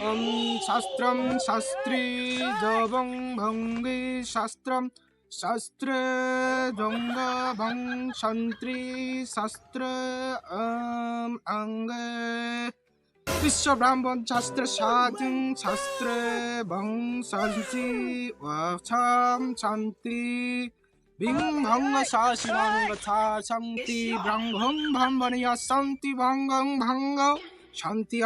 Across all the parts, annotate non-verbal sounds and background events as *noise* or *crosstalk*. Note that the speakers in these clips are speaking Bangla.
ॐ शास्त्रं शास्त्री जवं भङ्गी शास्त्रं शास्त्रे जङ्ग भङ् शान्त्री शास्त्र अं अङ्गे বিশ্ব ব্রাহ্মণ শাস্ত্র সাধু শাস্ত্রে ভং শান্তি ওয়াছাম শান্তি বিং ভঙ্গ শাসিমাঙ্গ ছা শান্তি ব্রহ্মং ভ্রমণীয় শান্তি ভঙ্গং ভঙ্গ শান্তি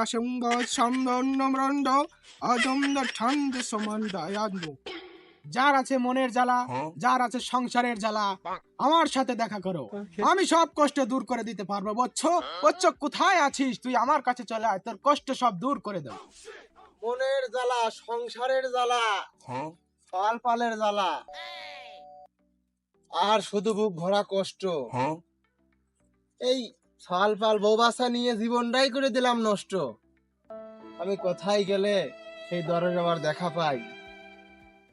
সম্বন্ন মৃন্দ অজম্দ ঠন্ড সমান যার আছে মনের জ্বালা যার আছে সংসারের জ্বালা আমার সাথে দেখা করো। আমি সব কষ্ট দূর করে দিতে পারব বচ্চ বচ্চ কোথায় আছিস? তুই আমার কাছে চলে আয় তোর কষ্ট সব দূর করে দেব। মনের জ্বালা সংসারের জ্বালা পাল পালের জ্বালা আর শুধু বুক ভরা কষ্ট। এই ফাল পাল বৌবাসা নিয়ে জীবনটাই করে দিলাম নষ্ট। আমি কোথায় গেলে সেই দরের বাবার দেখা পাই?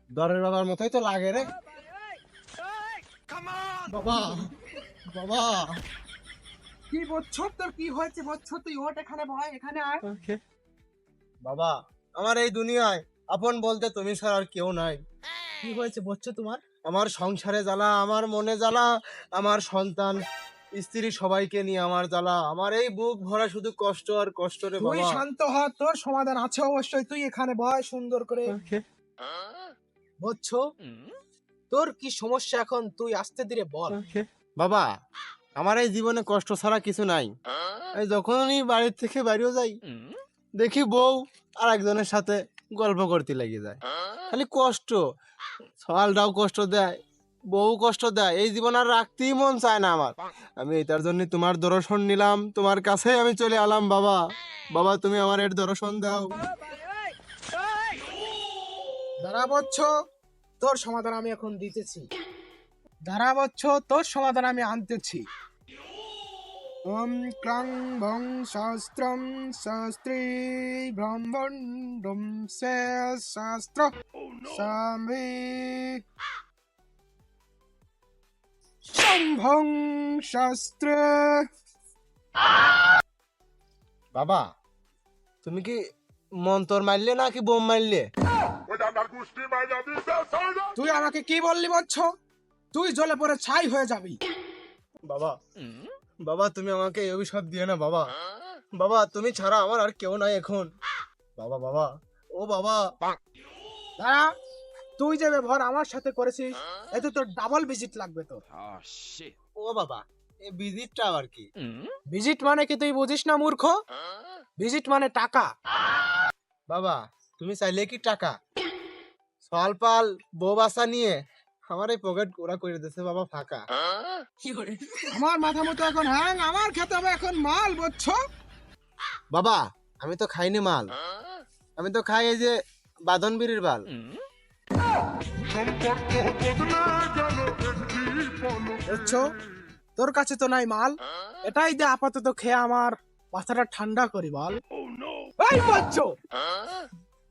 দরের বাবার মতোই তো লাগে রে। বাবা বাবা। কি বচ্চ তোর কি হয়েছে? বচ্চ তুই ওট এখানে ভয় এখানে আয়। বাবা আমার এই দুনিয়ায় আপন বলতে তুমি ছাড়া আর কেউ নাই। কি হয়েছে? বচ্চ তোমার? আমার সংসারে জ্বালা আমার মনে জ্বালা আমার সন্তান স্ত্রী সবাইকে নিয়ে আমার জ্বালা। আমার এই বুক ভরা শুধু কষ্ট আর কষ্ট রে তুই বাবা। শান্ত হ তোর সমাধান আছে অবশ্যই। তুই এখানে ভয় সুন্দর করে। বচ্চ তোর কি সমস্যা এখন? তুই আস্তে ধীরে বল। বাবা আমার এই জীবনে কষ্ট ছাড়া কিছু নাই। এই যখনই বাড়ির থেকে বাইরেও যাই দেখি বউ আর একজনের সাথে গল্প করতে লেগে যায়। খালি কষ্ট। সকালটাও কষ্ট দেয়। বউ কষ্ট দেয়। এই জীবন আর রাখতেই মন চায় না আমার। আমি এটার জন্য তোমার দর্শন নিলাম। তোমার কাছেই আমি চলে আলাম বাবা। বাবা, তুমি আমার এর দর্শন দাও। বচ্চ, তোর সমাধান আমি এখন দিতেছি। বচ্চ, তোর সমাধান আমি আনতেছি। ওম ক্রাং ভং শাস্ত্রম শাস্ত্রী ব্রহ্মণ্ডম সে শাস্ত্র সামে সম্ভং শাস্ত্রে বাবা, তুমি কি মন্তর মারলে নাকি বোম মারলে? তুই আমাকে কি বললি বচ্চ তুই জ্বলে পড়ে ছাই হয়ে যাবি। বাবা বাবা, তুমি আমাকে এই অভিশাপ দিও না, বাবা। বাবা, তুমি ছাড়া আমার আর কেউ নাই এখন। বাবা বাবা, ও বাবা। দাঁড়া। তুই যে ব্যবহার আমার সাথে করেছিস এতে তোর ডাবল ভিজিট লাগবে তোর। ও বাবা এই ভিজিটটা আবার কি? ভিজিট মানে কি তুই বুঝিস না মূর্খ? ভিজিট মানে টাকা। বাবা তুমি চাইলে কি টাকা? সল পাল বউ বাসা নিয়ে আমার এই পকেট ওরা করে দিয়েছে বাবা ফাঁকা। আমার মাথা মতো এখন হ্যাং আমার খেতে হবে এখন মাল বুঝছ? বাবা আমি তো খাইনি মাল। আমি তো খাই এই যে বাদন বিড়ির বাল। তোর কাছে তো নাই মাল। এটাই দে আপাতত খেয়ে আমার মাথাটা ঠান্ডা করি, বল।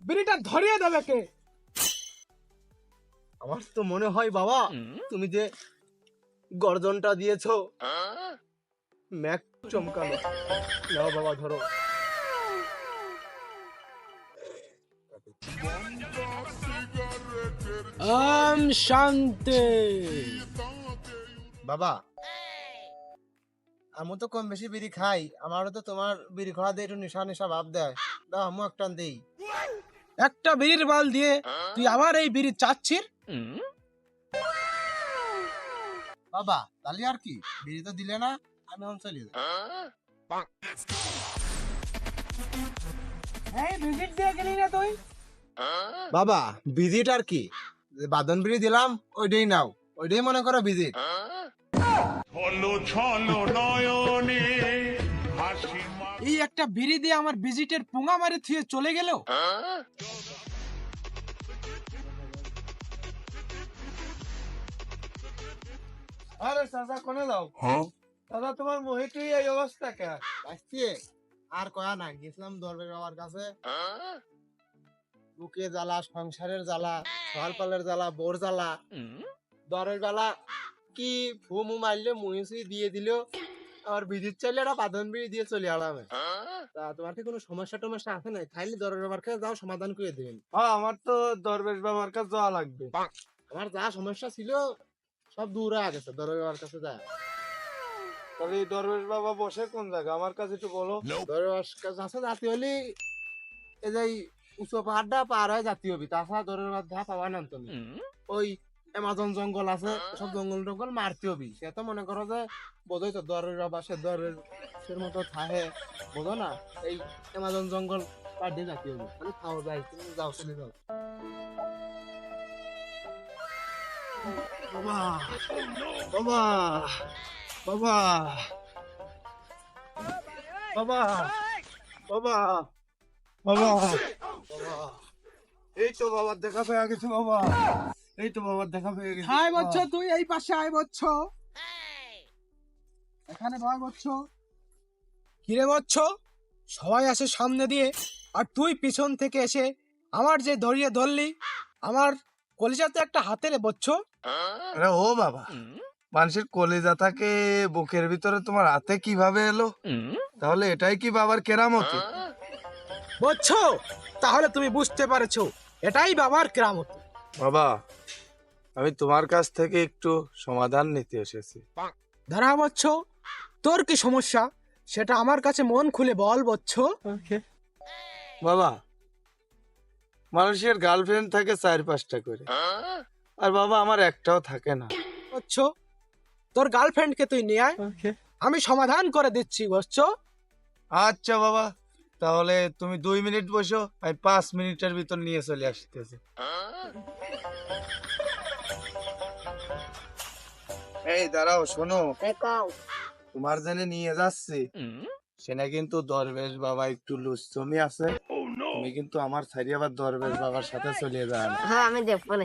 বিড়িটা ধরিয়ে দেবে কে? আমার তো মনে হয় বাবা, তুমি যে গর্জনটা দিয়েছ, ম্যাক চমকালো। নাও বাবা, ধরো। ওম শান্তি। বাবা আমি তো কম বেশি বিড়ি খাই আমারও তো তোমার বিড়ি খাওয়া দিয়ে একটু নেশা নেশা ভাব দেয়। দাও আমি একটা দেই। একটা বিড়ির বাল দিয়ে তুই আবার এই বিড়ি চাচ্ছিস? বাবা তাহলে আর কি? বিড়ি তো দিলে না আমি এখন চলে যাই। এই ভিজিট দিয়ে গেলি না তুই? বাবা ভিজিট আর কি? বাদন বিড়ি দিলাম ওইটাই নাও। ওইটাই মনে করো ভিজিট মা- এই একটা বিড়ি দিয়ে আমার ভিজিটের পুঙা মারে থুয়ে চলে গেল? আরে চাচা কোনে যাও? দাদা তোমার মহিটি এই অবস্থা কে? আসছে। আর কয়া না গেছিলাম দরবের বাবার কাছে। বুকে জ্বালা সংসারের জ্বালা সকাল পালের জ্বালা বোর জ্বালা। দরের জ্বালা কি ফুমু মারলে মুহিসি দিয়ে দিল আর বিদ্যুৎ চাইলে একটা বাঁধন বিড়ি দিয়ে চলে আলামে। তা তোমার কি কোনো সমস্যা টমস্যা আছে না খাইলে দরের বাবার কাছে যাও সমাধান করে দেবেন। হ্যাঁ আমার তো দরবেশ বাবার কাছে যাওয়া লাগবে। আমার যা সমস্যা ছিল সব দূর হয়ে গেছে দরের বাবার কাছে যা। তাহলে দরবেশ বাবা বসে কোন জায়গা? আমার কাছে একটু বলো। দরের কাছে আছে জাতি হলে এই উঁচু পাহাড়টা পার হয়ে জাতি হবি। তাছাড়া দরের ধা পাবা না তুমি। ওই অ্যামাজন জঙ্গল আছে সব জঙ্গল টঙ্গল মারতে হবি। সে তো মনে করো যে বোধই তো দরের বাবা সে দরের সের মতো থাহে বোঝো না? এই অ্যামাজন জঙ্গল পার দিয়ে জাতি হবি। খালি খাওয়া যায় তুমি যাও চলে যাও। বাবা বাবা বাবা বাবা বাবা বাবা। এই তো বাবার দেখা পেয়ে গেছে বাবা। এই তো বাবার দেখা পেয়ে গেছে। হাই বচ্চ তুই এই পাশে আয় বচ্চ। এখানে ভয় বচ্চ। কিরে বচ্চ সবাই আসে সামনে দিয়ে আর তুই পিছন থেকে এসে আমার যে ধরিয়ে ধরলি আমার কলিজাতে একটা হাতে রে বচ্চ। আরে ও বাবা মানুষের কলিজা থাকে বুকের ভিতরে তোমার হাতে কীভাবে এলো? তাহলে এটাই কি বাবার কেরামতি? বচ্চ তাহলে তুমি বুঝতে পারছ এটাই বাবার কেরামত বাবা আমি তোমার কাছ থেকে একটু সমাধান নিতে এসেছি। দাঁড়া বচ্চ তোর কি সমস্যা? সেটা আমার কাছে মন খুলে বল বচ্চ। বাবা মানুষের গার্লফ্রেন্ড থাকে চার পাঁচটা করে। আর বাবা আমার একটাও থাকে না। বচ্চ তোর গার্লফ্রেন্ডকে তুই নিয়ে আয়। আমি সমাধান করে দিচ্ছি বচ্চ। আচ্ছা বাবা। তাহলে তুমি দুই মিনিট বসো আমি পাঁচ মিনিটের ভিতর নিয়ে চলে আসতেছি। এই দাঁড়াও শোনো। তোমার জেনে নিয়ে যাচ্ছি সেটা কিন্তু দরবেশ বাবা একটু লুচ্ছমি আছে। তুমি কিন্তু আমার ছাড়ি আবার দরবেশ বাবার সাথে চলে যান। হ্যাঁ আমি দেখব না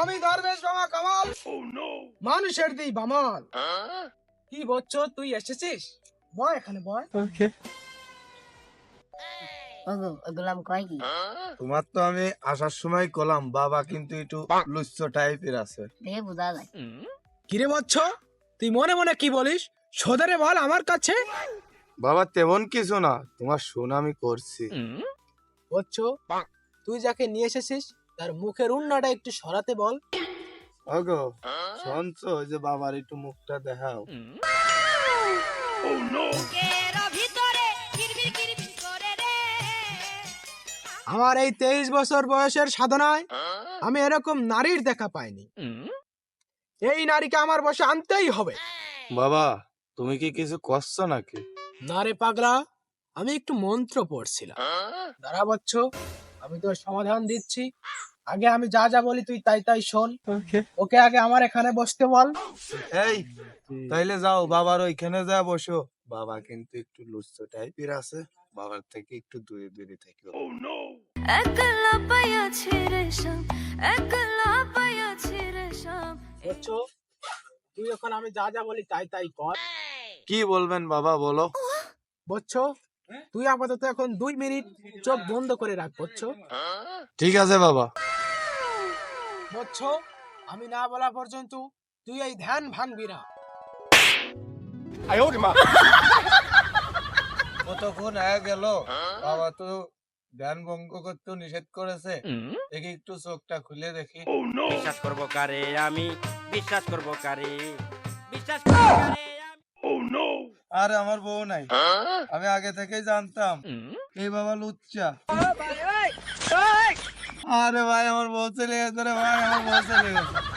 আমি দরবেশ বাবা কামাল। মানুষের দিই বামাল। কি বলছো তুই এসেছিস? বয় এখানে বয়। কয় কি? তোমার তো আমি আসার সময় কলাম বাবা কিন্তু একটু লুচ্ছ টাইপের আছে। দেখে বোঝা যায়। কিরে বচ্চ তুই মনে মনে কি বলিস? সোদারে বল আমার কাছে। বাবা তেমন কিছু না তোমার শোন আমি করছি। বচ্চ তুই যাকে নিয়ে এসেছিস তার মুখের উন্নাটা একটু সরাতে বল। ওগো শুনছো? ওই যে বাবার একটু মুখটা দেখাও। আমার এই তেইশ বছর বয়সের সাধনায় আমি এরকম নারীর দেখা পাইনি। এই নারীকে আমার বসে আনতেই হবে। বাবা তুমি কি কিছু করছ নাকি? না রে পাগলা আমি একটু মন্ত্র পড়ছিলাম। দাঁড়া বচ্চ। আমি তোর সমাধান দিচ্ছি। আগে আমি যা যা বলি তুই তাই তাই শোন। ওকে আগে আমার এখানে বসতে বল। এই তাইলে যাও বাবার ওইখানে যা বসো। বাবা কিন্তু একটু লুচ্ছ টাইপের আছে। বাবার থেকে একটু দূরে দূরে থেকো একলা পাইয়াছি রেশম একলা বচ্চ তুই এখন আমি যা যা বলি তাই তাই কর। কি বলবেন বাবা বলো। বচ্চ তুই আপাতত এখন দুই মিনিট চোখ বন্ধ করে রাখ বচ্চ ঠিক আছে বাবা। বচ্চ আমি না বলা পর্যন্ত তুই এই ধ্যান ভাঙবি না। *laughs* কতক্ষণ হয়ে গেল? বাবা তো ধ্যান ভঙ্গ করতে নিষেধ করেছে। দেখি একটু চোখটা খুলে দেখি। বিশ্বাস করব কারে আমি? বিশ্বাস করব কারে? বিশ্বাস করব কারে? আর আমার বউ নাই। আমি আগে থেকেই জানতাম। এই বাবা লুচ্চা। আরে ভাই আমার বউ চলে গেছে রে ভাই আমার বউ চলে গেছে।